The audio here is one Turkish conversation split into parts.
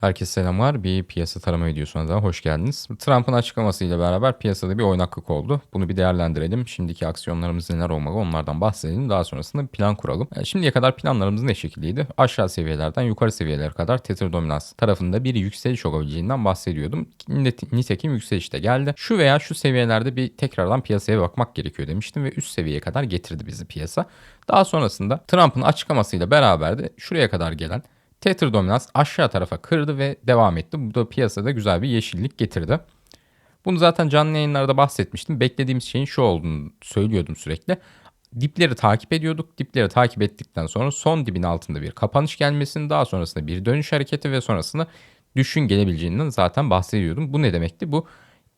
Herkese selamlar. Bir piyasa tarama videosuna daha hoş geldiniz. Trump'ın açıklamasıyla beraber piyasada bir oynaklık oldu. Bunu bir değerlendirelim. Şimdiki aksiyonlarımız neler olmalı onlardan bahsedelim. Daha sonrasında plan kuralım. Yani şimdiye kadar planlarımız ne şekildeydi? Aşağı seviyelerden yukarı seviyelere kadar Tether dominans tarafında bir yükseliş olabileceğinden bahsediyordum. Nitekim yükseliş de geldi. Şu veya şu seviyelerde bir tekrardan piyasaya bakmak gerekiyor demiştim ve üst seviyeye kadar getirdi bizi piyasa. Daha sonrasında Trump'ın açıklamasıyla beraber de şuraya kadar gelen Tether dominans aşağı tarafa kırdı ve devam etti. Bu da piyasada güzel bir yeşillik getirdi. Bunu zaten canlı yayınlarda bahsetmiştim. Beklediğimiz şeyin şu olduğunu söylüyordum sürekli. Dipleri takip ediyorduk. Dipleri takip ettikten sonra son dibin altında bir kapanış gelmesini daha sonrasında bir dönüş hareketi ve sonrasında düşün gelebileceğinden zaten bahsediyordum. Bu ne demekti? Bu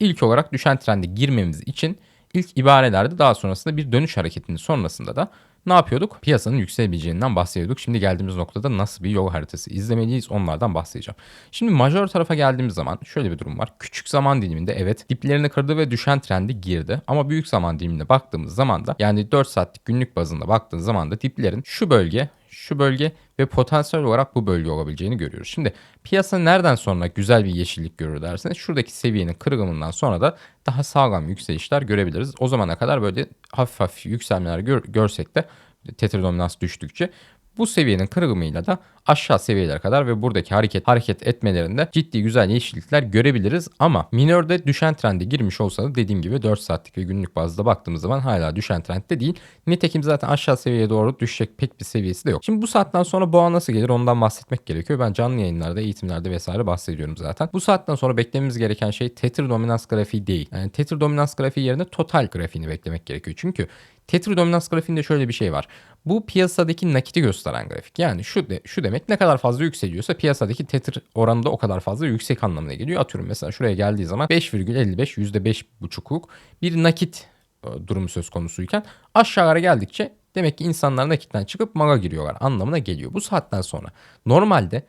ilk olarak düşen trende girmemiz için ilk ibarelerde daha sonrasında bir dönüş hareketinin sonrasında da ne yapıyorduk? Piyasanın yükselebileceğinden bahsediyorduk. Şimdi geldiğimiz noktada nasıl bir yol haritası izlemeliyiz onlardan bahsedeceğim. Şimdi majör tarafa geldiğimiz zaman şöyle bir durum var. Küçük zaman diliminde evet diplerini kırdı ve düşen trendi girdi. Ama büyük zaman dilimine baktığımız zaman da yani 4 saatlik günlük bazında baktığınız zaman da diplerin şu bölge şu bölge ve potansiyel olarak bu bölge olabileceğini görüyoruz. Şimdi piyasa nereden sonra güzel bir yeşillik görür derseniz şuradaki seviyenin kırılımından sonra da daha sağlam yükselişler görebiliriz. O zamana kadar böyle hafif hafif yükselmeler gör, görsek de Tether dominans düştükçe bu seviyenin kırılımıyla da aşağı seviyelere kadar ve buradaki hareket hareket etmelerinde ciddi güzel yeşillikler görebiliriz ama minörde düşen trende girmiş olsa da dediğim gibi 4 saatlik ve günlük bazda baktığımız zaman hala düşen trendde değil. Nitekim zaten aşağı seviyeye doğru düşecek pek bir seviyesi de yok. Şimdi bu saatten sonra boğa nasıl gelir ondan bahsetmek gerekiyor. Ben canlı yayınlarda, eğitimlerde vesaire bahsediyorum zaten. Bu saatten sonra beklememiz gereken şey Tether dominans grafiği değil. Yani Tether dominans grafiği yerine total grafiğini beklemek gerekiyor. Çünkü Tether dominans grafiğinde şöyle bir şey var. Bu piyasadaki nakiti gösteren grafik. Yani şu de, şu demek ne kadar fazla yükseliyorsa piyasadaki Tether oranı da o kadar fazla yüksek anlamına geliyor. Atıyorum mesela şuraya geldiği zaman 5,55 %5,5'luk bir nakit e, durumu söz konusuyken aşağılara geldikçe demek ki insanlar nakitten çıkıp maga giriyorlar anlamına geliyor. Bu saatten sonra normalde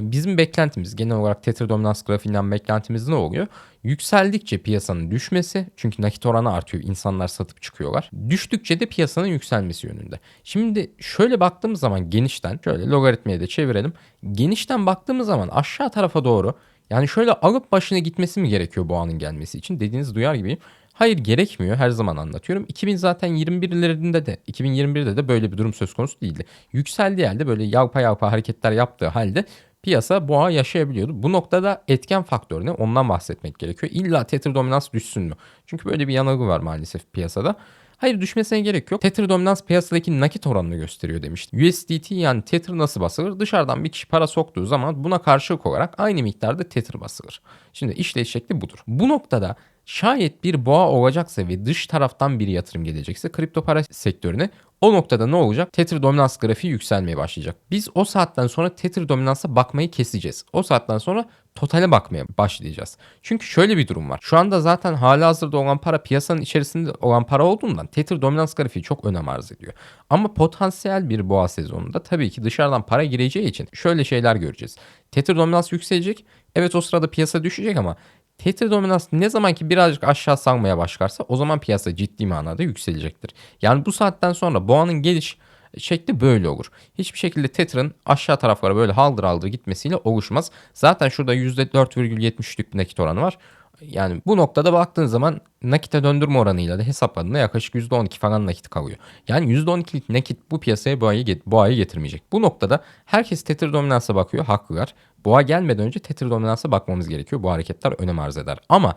bizim beklentimiz genel olarak Tether dominans grafiğinden beklentimiz ne oluyor? Yükseldikçe piyasanın düşmesi çünkü nakit oranı artıyor insanlar satıp çıkıyorlar. Düştükçe de piyasanın yükselmesi yönünde. Şimdi şöyle baktığımız zaman genişten şöyle logaritmaya da çevirelim. Genişten baktığımız zaman aşağı tarafa doğru yani şöyle alıp başına gitmesi mi gerekiyor bu anın gelmesi için dediğiniz duyar gibiyim. Hayır gerekmiyor her zaman anlatıyorum. 2000 zaten 21'lerinde de 2021'de de böyle bir durum söz konusu değildi. Yükseldiği halde böyle yalpa yalpa hareketler yaptığı halde piyasa boğa yaşayabiliyordu. Bu noktada etken faktör ne? Ondan bahsetmek gerekiyor. İlla Tether dominans düşsün mü? Çünkü böyle bir yanılgı var maalesef piyasada. Hayır düşmesine gerek yok. Tether dominans piyasadaki nakit oranını gösteriyor demiştim. USDT yani Tether nasıl basılır? Dışarıdan bir kişi para soktuğu zaman buna karşılık olarak aynı miktarda Tether basılır. Şimdi işleyiş şekli budur. Bu noktada Şayet bir boğa olacaksa ve dış taraftan bir yatırım gelecekse kripto para sektörüne o noktada ne olacak? Tether dominans grafiği yükselmeye başlayacak. Biz o saatten sonra Tether dominansa bakmayı keseceğiz. O saatten sonra totale bakmaya başlayacağız. Çünkü şöyle bir durum var. Şu anda zaten hala hazırda olan para piyasanın içerisinde olan para olduğundan Tether dominans grafiği çok önem arz ediyor. Ama potansiyel bir boğa sezonunda tabii ki dışarıdan para gireceği için şöyle şeyler göreceğiz. Tether dominans yükselecek. Evet o sırada piyasa düşecek ama Tether dominans ne zaman ki birazcık aşağı salmaya başlarsa o zaman piyasa ciddi manada yükselecektir. Yani bu saatten sonra boğanın geliş şekli böyle olur. Hiçbir şekilde Tether'ın aşağı taraflara böyle haldır haldır gitmesiyle oluşmaz. Zaten şurada %4,73'lük bir nakit oranı var. Yani bu noktada baktığın zaman nakite döndürme oranıyla da hesapladığında yaklaşık %12 falan nakit kalıyor. Yani %12'lik nakit bu piyasaya boğayı, boğayı getirmeyecek. Bu noktada herkes Tether dominansa bakıyor haklılar. Boğa gelmeden önce Tether dominansa bakmamız gerekiyor. Bu hareketler önem arz eder. Ama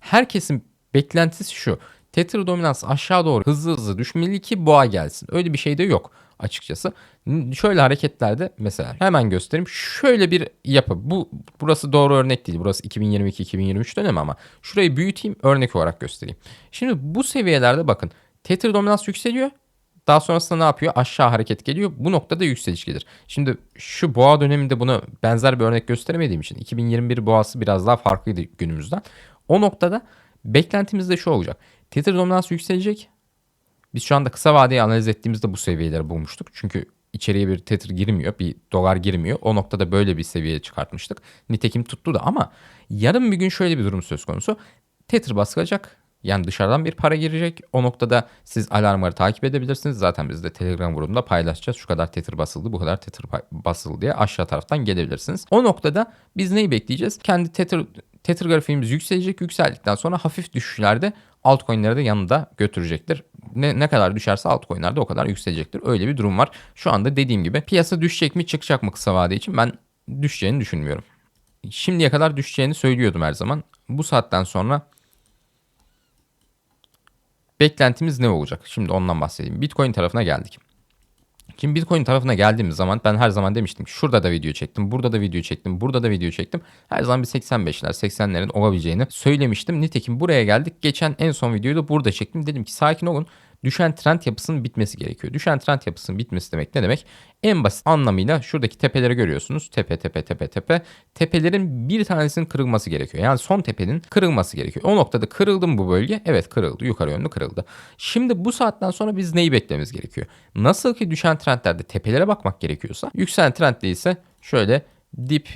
herkesin beklentisi şu. Tether dominans aşağı doğru hızlı hızlı düşmeli ki boğa gelsin. Öyle bir şey de yok açıkçası. Şöyle hareketlerde mesela hemen göstereyim. Şöyle bir yapı. Bu burası doğru örnek değil. Burası 2022-2023 dönemi ama şurayı büyüteyim örnek olarak göstereyim. Şimdi bu seviyelerde bakın Tether dominans yükseliyor. Daha sonrasında ne yapıyor? Aşağı hareket geliyor. Bu noktada yükseliş gelir. Şimdi şu boğa döneminde buna benzer bir örnek gösteremediğim için 2021 boğası biraz daha farklıydı günümüzden. O noktada beklentimiz de şu olacak. Tether dominans yükselecek. Biz şu anda kısa vadeyi analiz ettiğimizde bu seviyeleri bulmuştuk. Çünkü içeriye bir tether girmiyor, bir dolar girmiyor. O noktada böyle bir seviyeye çıkartmıştık. Nitekim tuttu da ama yarın bir gün şöyle bir durum söz konusu. Tether basılacak, Yani dışarıdan bir para girecek. O noktada siz alarmları takip edebilirsiniz. Zaten biz de Telegram grubunda paylaşacağız. Şu kadar tether basıldı, bu kadar tether basıldı diye aşağı taraftan gelebilirsiniz. O noktada biz neyi bekleyeceğiz? Kendi tether Tether grafiğimiz yükselecek. Yükseldikten sonra hafif düşüşlerde altcoin'leri de yanında götürecektir. Ne, ne kadar düşerse altcoin'ler de o kadar yükselecektir. Öyle bir durum var. Şu anda dediğim gibi piyasa düşecek mi çıkacak mı kısa vade için ben düşeceğini düşünmüyorum. Şimdiye kadar düşeceğini söylüyordum her zaman. Bu saatten sonra beklentimiz ne olacak? Şimdi ondan bahsedeyim. Bitcoin tarafına geldik. Şimdi Bitcoin tarafına geldiğimiz zaman ben her zaman demiştim ki şurada da video çektim, burada da video çektim, burada da video çektim. Her zaman bir 85'ler, 80'lerin olabileceğini söylemiştim. Nitekim buraya geldik. Geçen en son videoyu da burada çektim. Dedim ki sakin olun düşen trend yapısının bitmesi gerekiyor. Düşen trend yapısının bitmesi demek ne demek? En basit anlamıyla şuradaki tepeleri görüyorsunuz. Tepe tepe tepe tepe. Tepelerin bir tanesinin kırılması gerekiyor. Yani son tepenin kırılması gerekiyor. O noktada kırıldı mı bu bölge? Evet kırıldı. Yukarı yönlü kırıldı. Şimdi bu saatten sonra biz neyi beklememiz gerekiyor? Nasıl ki düşen trendlerde tepelere bakmak gerekiyorsa yükselen trendde ise şöyle dip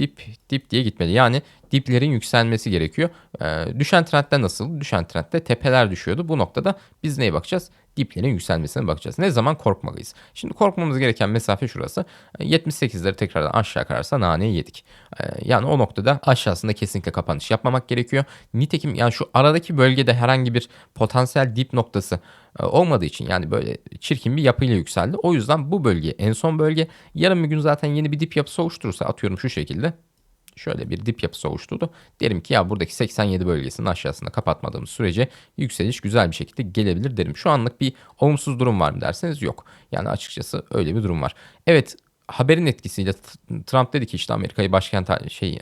dip dip diye gitmeli. Yani diplerin yükselmesi gerekiyor. Ee, düşen trendde nasıl? Düşen trendde tepeler düşüyordu. Bu noktada biz neye bakacağız? Diplerin yükselmesine bakacağız. Ne zaman korkmalıyız? Şimdi korkmamız gereken mesafe şurası. 78'leri tekrardan aşağı kararsa naneyi yedik. Ee, yani o noktada aşağısında kesinlikle kapanış yapmamak gerekiyor. Nitekim yani şu aradaki bölgede herhangi bir potansiyel dip noktası e, olmadığı için yani böyle çirkin bir yapıyla yükseldi. O yüzden bu bölge en son bölge. Yarın bir gün zaten yeni bir dip yapısı oluşturursa atıyorum şu şekilde şöyle bir dip yapısı oluşturdu. Derim ki ya buradaki 87 bölgesinin aşağısında kapatmadığımız sürece yükseliş güzel bir şekilde gelebilir derim. Şu anlık bir olumsuz durum var mı derseniz yok. Yani açıkçası öyle bir durum var. Evet haberin etkisiyle Trump dedi ki işte Amerika'yı başkent şey e,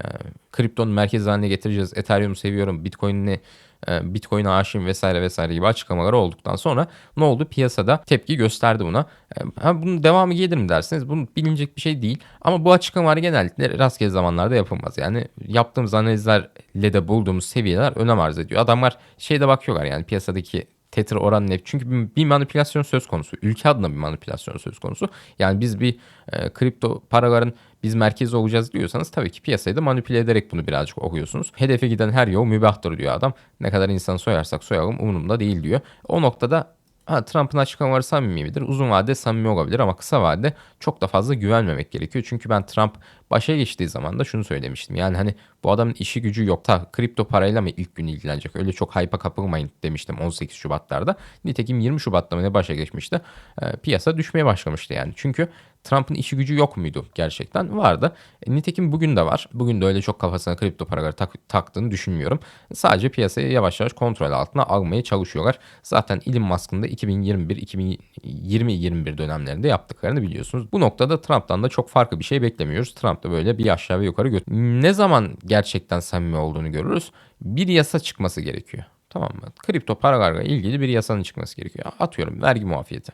kriptonun merkez haline getireceğiz. Ethereum'u seviyorum. Bitcoin'ini e, Bitcoin'e aşığım vesaire vesaire gibi açıklamaları olduktan sonra ne oldu? Piyasada tepki gösterdi buna. E, ha, bunun devamı gelir mi derseniz bunun bilinecek bir şey değil. Ama bu açıklamalar genellikle rastgele zamanlarda yapılmaz. Yani yaptığımız analizlerle de bulduğumuz seviyeler önem arz ediyor. Adamlar şeyde bakıyorlar yani piyasadaki Tether oranı ne? Çünkü bir manipülasyon söz konusu. Ülke adına bir manipülasyon söz konusu. Yani biz bir e, kripto paraların biz merkez olacağız diyorsanız tabii ki piyasayı da manipüle ederek bunu birazcık okuyorsunuz. Hedefe giden her yol mübahtır diyor adam. Ne kadar insan soyarsak soyalım umurumda değil diyor. O noktada Ha, Trump'ın açıklamaları samimi midir? Uzun vadede samimi olabilir ama kısa vadede çok da fazla güvenmemek gerekiyor. Çünkü ben Trump başa geçtiği zaman da şunu söylemiştim. Yani hani bu adamın işi gücü yok. Ta kripto parayla mı ilk gün ilgilenecek? Öyle çok hype'a kapılmayın demiştim 18 Şubat'larda. Nitekim 20 Şubat'ta mı ne başa geçmişti? E, piyasa düşmeye başlamıştı yani. Çünkü Trump'ın işi gücü yok muydu gerçekten? Vardı. E, nitekim bugün de var. Bugün de öyle çok kafasına kripto paraları tak, taktığını düşünmüyorum. Sadece piyasayı yavaş yavaş kontrol altına almaya çalışıyorlar. Zaten Elon Musk'ın da 2021-2020-21 dönemlerinde yaptıklarını biliyorsunuz. Bu noktada Trump'tan da çok farklı bir şey beklemiyoruz. Trump da böyle bir aşağı ve yukarı götür. Ne zaman gerçekten samimi olduğunu görürüz? Bir yasa çıkması gerekiyor. Tamam mı? Kripto paralarla ilgili bir yasanın çıkması gerekiyor. Atıyorum vergi muafiyeti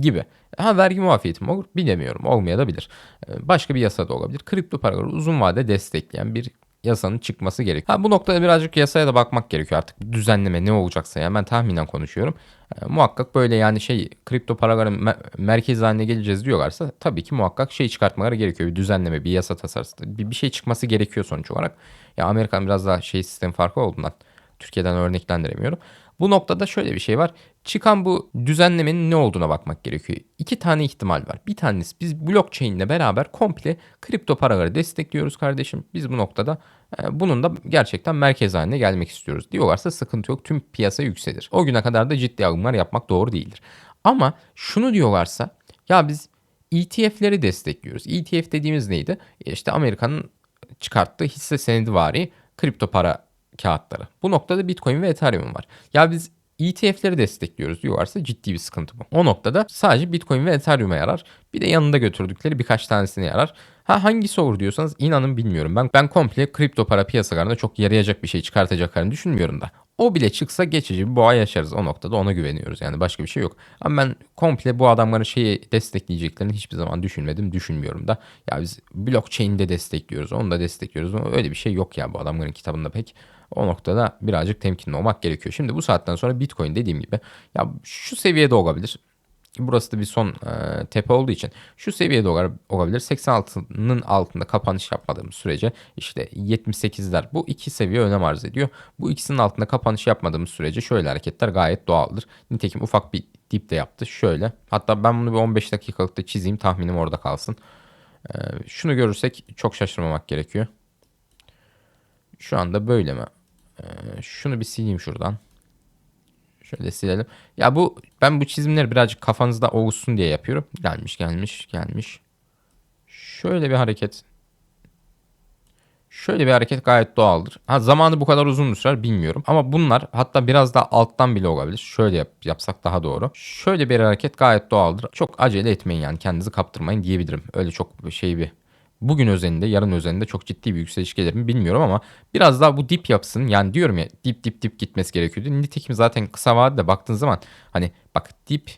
gibi. Ha vergi muafiyeti mi olur bilemiyorum. Olmayabilir. Ee, başka bir yasa da olabilir. Kripto paraları uzun vade destekleyen bir yasanın çıkması gerekiyor. Ha, bu noktada birazcık yasaya da bakmak gerekiyor artık. Düzenleme ne olacaksa yani ben tahminen konuşuyorum. E, muhakkak böyle yani şey kripto paraların me- merkez haline geleceğiz diyorlarsa tabii ki muhakkak şey çıkartmaları gerekiyor. Bir düzenleme, bir yasa tasarısı, bir, bir şey çıkması gerekiyor sonuç olarak. Ya Amerikan biraz daha şey sistem farkı olduğundan Türkiye'den örneklendiremiyorum. Bu noktada şöyle bir şey var. Çıkan bu düzenlemenin ne olduğuna bakmak gerekiyor. İki tane ihtimal var. Bir tanesi biz blockchain ile beraber komple kripto paraları destekliyoruz kardeşim. Biz bu noktada e, bunun da gerçekten merkez haline gelmek istiyoruz. Diyorlarsa sıkıntı yok. Tüm piyasa yükselir. O güne kadar da ciddi alımlar yapmak doğru değildir. Ama şunu diyorlarsa ya biz ETF'leri destekliyoruz. ETF dediğimiz neydi? E, işte Amerika'nın çıkarttığı hisse senedi vari kripto para kağıtları. Bu noktada Bitcoin ve Ethereum var. Ya biz ETF'leri destekliyoruz diyorlarsa ciddi bir sıkıntı bu. O noktada sadece Bitcoin ve Ethereum'a yarar. Bir de yanında götürdükleri birkaç tanesine yarar. Ha hangisi olur diyorsanız inanın bilmiyorum. Ben ben komple kripto para piyasalarında çok yarayacak bir şey çıkartacaklarını düşünmüyorum da. O bile çıksa geçici bir boğa yaşarız o noktada ona güveniyoruz yani başka bir şey yok. Ama ben komple bu adamların şeyi destekleyeceklerini hiçbir zaman düşünmedim düşünmüyorum da. Ya biz blockchain'de destekliyoruz onu da destekliyoruz öyle bir şey yok ya bu adamların kitabında pek. O noktada birazcık temkinli olmak gerekiyor. Şimdi bu saatten sonra Bitcoin dediğim gibi ya şu seviyede olabilir. Burası da bir son e, tepe olduğu için şu seviyede ola- olabilir. 86'nın altında kapanış yapmadığımız sürece işte 78'ler bu iki seviye önem arz ediyor. Bu ikisinin altında kapanış yapmadığımız sürece şöyle hareketler gayet doğaldır. Nitekim ufak bir dip de yaptı şöyle. Hatta ben bunu bir 15 dakikalıkta çizeyim tahminim orada kalsın. E, şunu görürsek çok şaşırmamak gerekiyor. Şu anda böyle mi? E, şunu bir sileyim şuradan. Şöyle silelim. Ya bu ben bu çizimleri birazcık kafanızda oluşsun diye yapıyorum. Gelmiş gelmiş gelmiş. Şöyle bir hareket. Şöyle bir hareket gayet doğaldır. Ha zamanı bu kadar uzun mu sürer bilmiyorum. Ama bunlar hatta biraz daha alttan bile olabilir. Şöyle yap, yapsak daha doğru. Şöyle bir hareket gayet doğaldır. Çok acele etmeyin yani kendinizi kaptırmayın diyebilirim. Öyle çok şey bir bugün özelinde yarın özelinde çok ciddi bir yükseliş gelir mi bilmiyorum ama biraz daha bu dip yapsın. Yani diyorum ya dip dip dip gitmesi gerekiyordu. Nitekim zaten kısa vadede baktığın zaman hani bak dip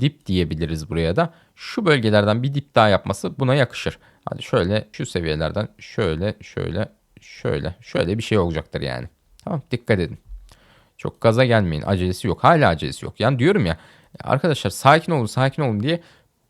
dip diyebiliriz buraya da. Şu bölgelerden bir dip daha yapması buna yakışır. Hadi şöyle şu seviyelerden şöyle şöyle şöyle şöyle bir şey olacaktır yani. Tamam dikkat edin. Çok gaza gelmeyin. Acelesi yok. Hala acelesi yok. Yani diyorum ya arkadaşlar sakin olun sakin olun diye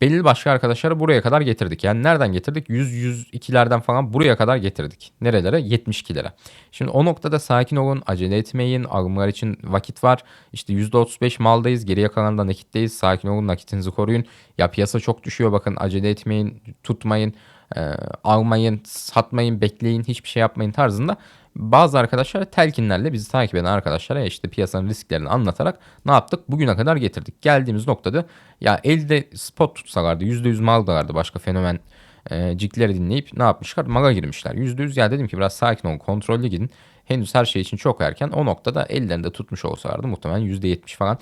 belli başka arkadaşları buraya kadar getirdik. Yani nereden getirdik? 100-102'lerden falan buraya kadar getirdik. Nerelere? 72'lere. Şimdi o noktada sakin olun, acele etmeyin. Alımlar için vakit var. İşte %35 maldayız. Geriye kalan da nakitteyiz. Sakin olun, nakitinizi koruyun. Ya piyasa çok düşüyor. Bakın acele etmeyin, tutmayın, e, almayın, satmayın, bekleyin, hiçbir şey yapmayın tarzında bazı arkadaşlar telkinlerle bizi takip eden arkadaşlara işte piyasanın risklerini anlatarak ne yaptık? Bugüne kadar getirdik. Geldiğimiz noktada ya elde spot tutsalardı %100 mal da vardı başka fenomen e, cikleri dinleyip ne yapmışlar? Maga girmişler. %100 ya dedim ki biraz sakin olun kontrollü gidin. Henüz her şey için çok erken. O noktada ellerinde tutmuş olsalardı muhtemelen %70 falan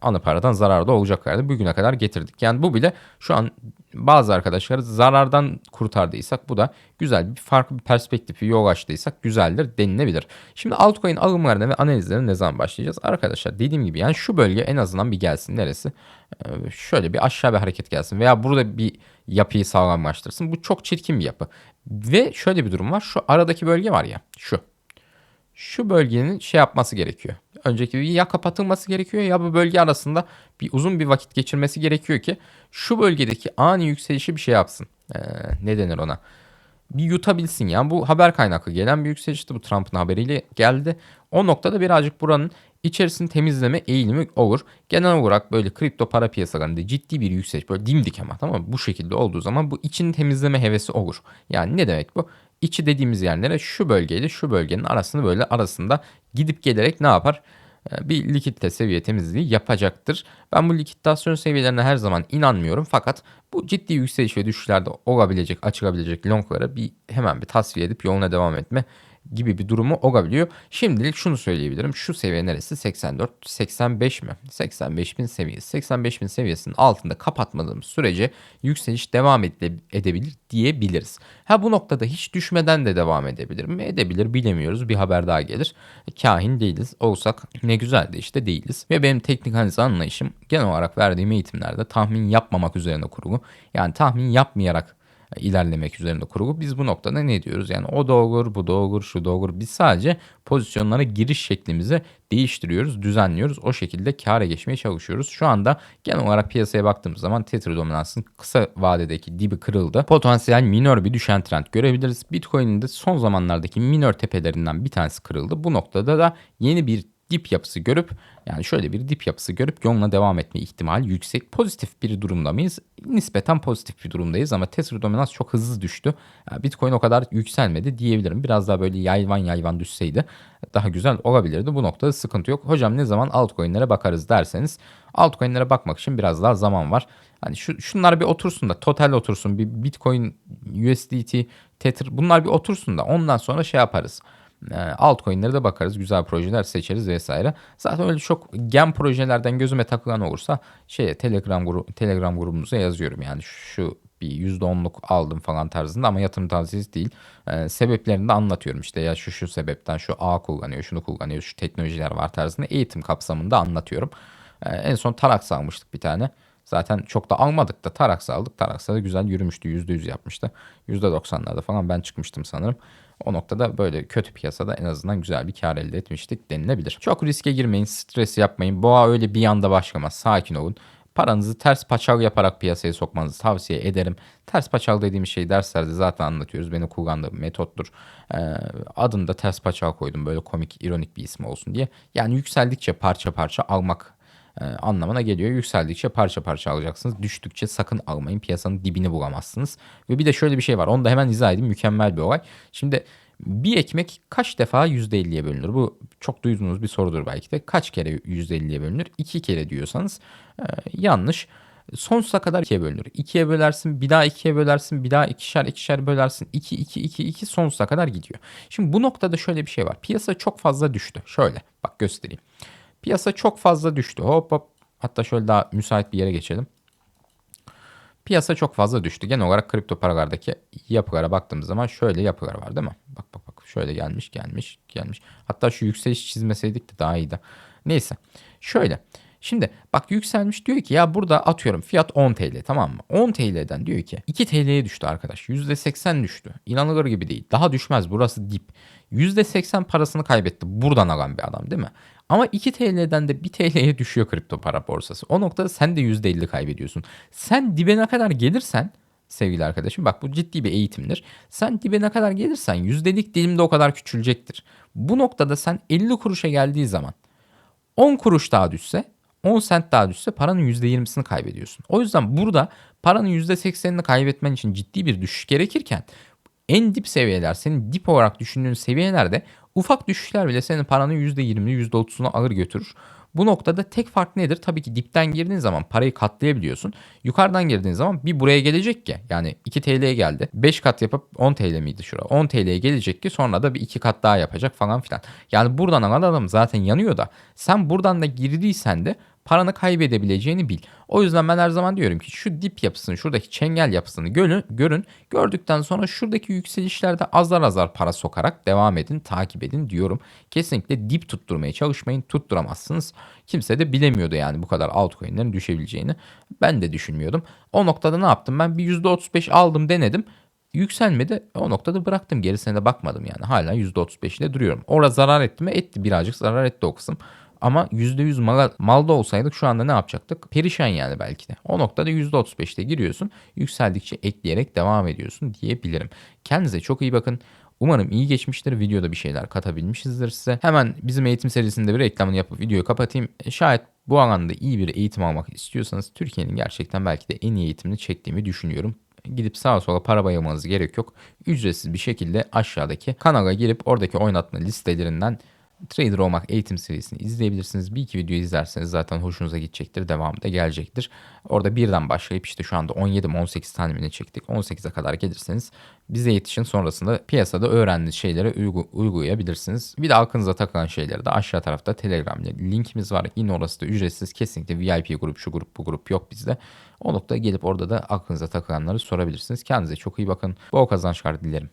ana paradan zararda olacaklardı. Bugüne kadar getirdik. Yani bu bile şu an bazı arkadaşları zarardan kurtardıysak bu da güzel bir farklı bir perspektifi yol açtıysak güzeldir denilebilir. Şimdi altcoin alımlarına ve analizlerine ne zaman başlayacağız? Arkadaşlar dediğim gibi yani şu bölge en azından bir gelsin. Neresi? Ee, şöyle bir aşağı bir hareket gelsin veya burada bir yapıyı sağlamlaştırsın. Bu çok çirkin bir yapı. Ve şöyle bir durum var. Şu aradaki bölge var ya şu. Şu bölgenin şey yapması gerekiyor önceki ya kapatılması gerekiyor ya bu bölge arasında bir uzun bir vakit geçirmesi gerekiyor ki şu bölgedeki ani yükselişi bir şey yapsın. Ee, ne denir ona? Bir yutabilsin yani bu haber kaynaklı gelen bir yükselişti bu Trump'ın haberiyle geldi. O noktada birazcık buranın içerisini temizleme eğilimi olur. Genel olarak böyle kripto para piyasalarında ciddi bir yükseliş böyle dimdik ama tamam mı? Bu şekilde olduğu zaman bu için temizleme hevesi olur. Yani ne demek bu? İçi dediğimiz yerlere şu bölgeyle şu bölgenin arasını böyle arasında gidip gelerek ne yapar? Ee, bir likitte seviye temizliği yapacaktır. Ben bu likitasyon seviyelerine her zaman inanmıyorum fakat bu ciddi yükseliş ve düşüşlerde olabilecek, açılabilecek longlara bir hemen bir tasfiye edip yoluna devam etme gibi bir durumu olabiliyor. Şimdilik şunu söyleyebilirim. Şu seviye neresi? 84, 85 mi? 85 bin seviyesi. 85 bin seviyesinin altında kapatmadığımız sürece yükseliş devam edebilir diyebiliriz. Ha bu noktada hiç düşmeden de devam edebilir mi? Edebilir bilemiyoruz. Bir haber daha gelir. Kahin değiliz. Olsak ne güzel de işte değiliz. Ve benim teknik analiz anlayışım genel olarak verdiğim eğitimlerde tahmin yapmamak üzerine kurulu. Yani tahmin yapmayarak ilerlemek üzerinde kurulu. Biz bu noktada ne diyoruz? Yani o da olur, bu da olur, şu da olur. Biz sadece pozisyonlara giriş şeklimizi değiştiriyoruz, düzenliyoruz. O şekilde kâra geçmeye çalışıyoruz. Şu anda genel olarak piyasaya baktığımız zaman Tether dominansın kısa vadedeki dibi kırıldı. Potansiyel minör bir düşen trend görebiliriz. Bitcoin'in de son zamanlardaki minör tepelerinden bir tanesi kırıldı. Bu noktada da yeni bir dip yapısı görüp yani şöyle bir dip yapısı görüp yoluna devam etme ihtimali yüksek. Pozitif bir durumda mıyız? Nispeten pozitif bir durumdayız ama Tether dominans çok hızlı düştü. Yani Bitcoin o kadar yükselmedi diyebilirim. Biraz daha böyle yayvan yayvan düşseydi daha güzel olabilirdi. Bu noktada sıkıntı yok. Hocam ne zaman altcoin'lere bakarız derseniz altcoin'lere bakmak için biraz daha zaman var. Hani şu, şunlar bir otursun da total otursun bir Bitcoin, USDT, Tether bunlar bir otursun da ondan sonra şey yaparız. E, altcoin'lere de bakarız. Güzel projeler seçeriz vesaire. Zaten öyle çok gen projelerden gözüme takılan olursa şeye Telegram grubu Telegram grubumuza yazıyorum. Yani şu bir %10'luk aldım falan tarzında ama yatırım tavsiyesi değil. Ee, sebeplerini de anlatıyorum işte ya şu şu sebepten şu A kullanıyor, şunu kullanıyor, şu teknolojiler var tarzında eğitim kapsamında anlatıyorum. Ee, en son Tarax almıştık bir tane. Zaten çok da almadık da Tarax aldık. Tarax'a da güzel yürümüştü. %100 yapmıştı. %90'larda falan ben çıkmıştım sanırım. O noktada böyle kötü piyasada en azından güzel bir kar elde etmiştik denilebilir. Çok riske girmeyin, stres yapmayın. Boğa öyle bir anda başlamaz. Sakin olun. paranızı ters paçal yaparak piyasaya sokmanızı tavsiye ederim. Ters paçal dediğim şey derslerde zaten anlatıyoruz. Benim kullandığım metottur. Ee, adını da ters paçal koydum böyle komik, ironik bir ismi olsun diye. Yani yükseldikçe parça parça almak anlamına geliyor. Yükseldikçe parça parça alacaksınız. Düştükçe sakın almayın. Piyasanın dibini bulamazsınız. Ve bir de şöyle bir şey var. Onu da hemen izah edeyim. Mükemmel bir olay. Şimdi bir ekmek kaç defa %50'ye bölünür? Bu çok duyduğunuz bir sorudur belki de. Kaç kere %50'ye bölünür? İki kere diyorsanız e, yanlış. Sonsuza kadar ikiye bölünür. İkiye bölersin, bir daha ikiye bölersin, bir daha ikişer ikişer bölersin. 2, 2, 2, 2 sonsuza kadar gidiyor. Şimdi bu noktada şöyle bir şey var. Piyasa çok fazla düştü. Şöyle bak göstereyim. Piyasa çok fazla düştü. Hop hop. Hatta şöyle daha müsait bir yere geçelim. Piyasa çok fazla düştü. Genel olarak kripto paralardaki yapılara baktığımız zaman şöyle yapılar var değil mi? Bak bak bak şöyle gelmiş gelmiş gelmiş. Hatta şu yükseliş çizmeseydik de daha iyiydi. Neyse şöyle. Şimdi bak yükselmiş diyor ki ya burada atıyorum fiyat 10 TL tamam mı? 10 TL'den diyor ki 2 TL'ye düştü arkadaş. %80 düştü. İnanılır gibi değil. Daha düşmez burası dip. %80 parasını kaybetti. Buradan alan bir adam değil mi? Ama 2 TL'den de 1 TL'ye düşüyor kripto para borsası. O noktada sen de %50 kaybediyorsun. Sen dibe ne kadar gelirsen sevgili arkadaşım bak bu ciddi bir eğitimdir. Sen dibe ne kadar gelirsen yüzdelik dilimde o kadar küçülecektir. Bu noktada sen 50 kuruşa geldiği zaman 10 kuruş daha düşse 10 sent daha düşse paranın %20'sini kaybediyorsun. O yüzden burada paranın %80'ini kaybetmen için ciddi bir düşüş gerekirken en dip seviyeler senin dip olarak düşündüğün seviyelerde ufak düşüşler bile senin paranın %20'ni %30'unu alır götürür. Bu noktada tek fark nedir? Tabii ki dipten girdiğin zaman parayı katlayabiliyorsun. Yukarıdan girdiğin zaman bir buraya gelecek ki yani 2 TL'ye geldi. 5 kat yapıp 10 TL miydi şura? 10 TL'ye gelecek ki sonra da bir 2 kat daha yapacak falan filan. Yani buradan alan adam zaten yanıyor da sen buradan da girdiysen de paranı kaybedebileceğini bil. O yüzden ben her zaman diyorum ki şu dip yapısını, şuradaki çengel yapısını görün, görün. Gördükten sonra şuradaki yükselişlerde azar azar para sokarak devam edin, takip edin diyorum. Kesinlikle dip tutturmaya çalışmayın. Tutturamazsınız. Kimse de bilemiyordu yani bu kadar altcoin'lerin düşebileceğini. Ben de düşünmüyordum. O noktada ne yaptım? Ben bir %35 aldım denedim. Yükselmedi. O noktada bıraktım. Gerisine de bakmadım yani. Hala %35 ile duruyorum. Orada zarar etti mi? Etti birazcık zarar etti o kısım. Ama %100 mal, malda olsaydık şu anda ne yapacaktık? Perişan yani belki de. O noktada %35'te giriyorsun. Yükseldikçe ekleyerek devam ediyorsun diyebilirim. Kendinize çok iyi bakın. Umarım iyi geçmiştir. Videoda bir şeyler katabilmişizdir size. Hemen bizim eğitim serisinde bir reklamını yapıp videoyu kapatayım. Şayet bu alanda iyi bir eğitim almak istiyorsanız Türkiye'nin gerçekten belki de en iyi eğitimini çektiğimi düşünüyorum gidip sağa sola para bayılmanız gerek yok. Ücretsiz bir şekilde aşağıdaki kanala girip oradaki oynatma listelerinden Trader olmak eğitim serisini izleyebilirsiniz. Bir iki video izlerseniz zaten hoşunuza gidecektir. Devamı da gelecektir. Orada birden başlayıp işte şu anda 17 mi 18 tane mi ne çektik. 18'e kadar gelirseniz bize yetişin sonrasında piyasada öğrendiğiniz şeyleri uygu, uygulayabilirsiniz. Bir de aklınıza takılan şeyleri de aşağı tarafta Telegram linkimiz var. Yine orası da ücretsiz. Kesinlikle VIP grup şu grup bu grup yok bizde. O noktaya gelip orada da aklınıza takılanları sorabilirsiniz. Kendinize çok iyi bakın. Bol kazançlar dilerim.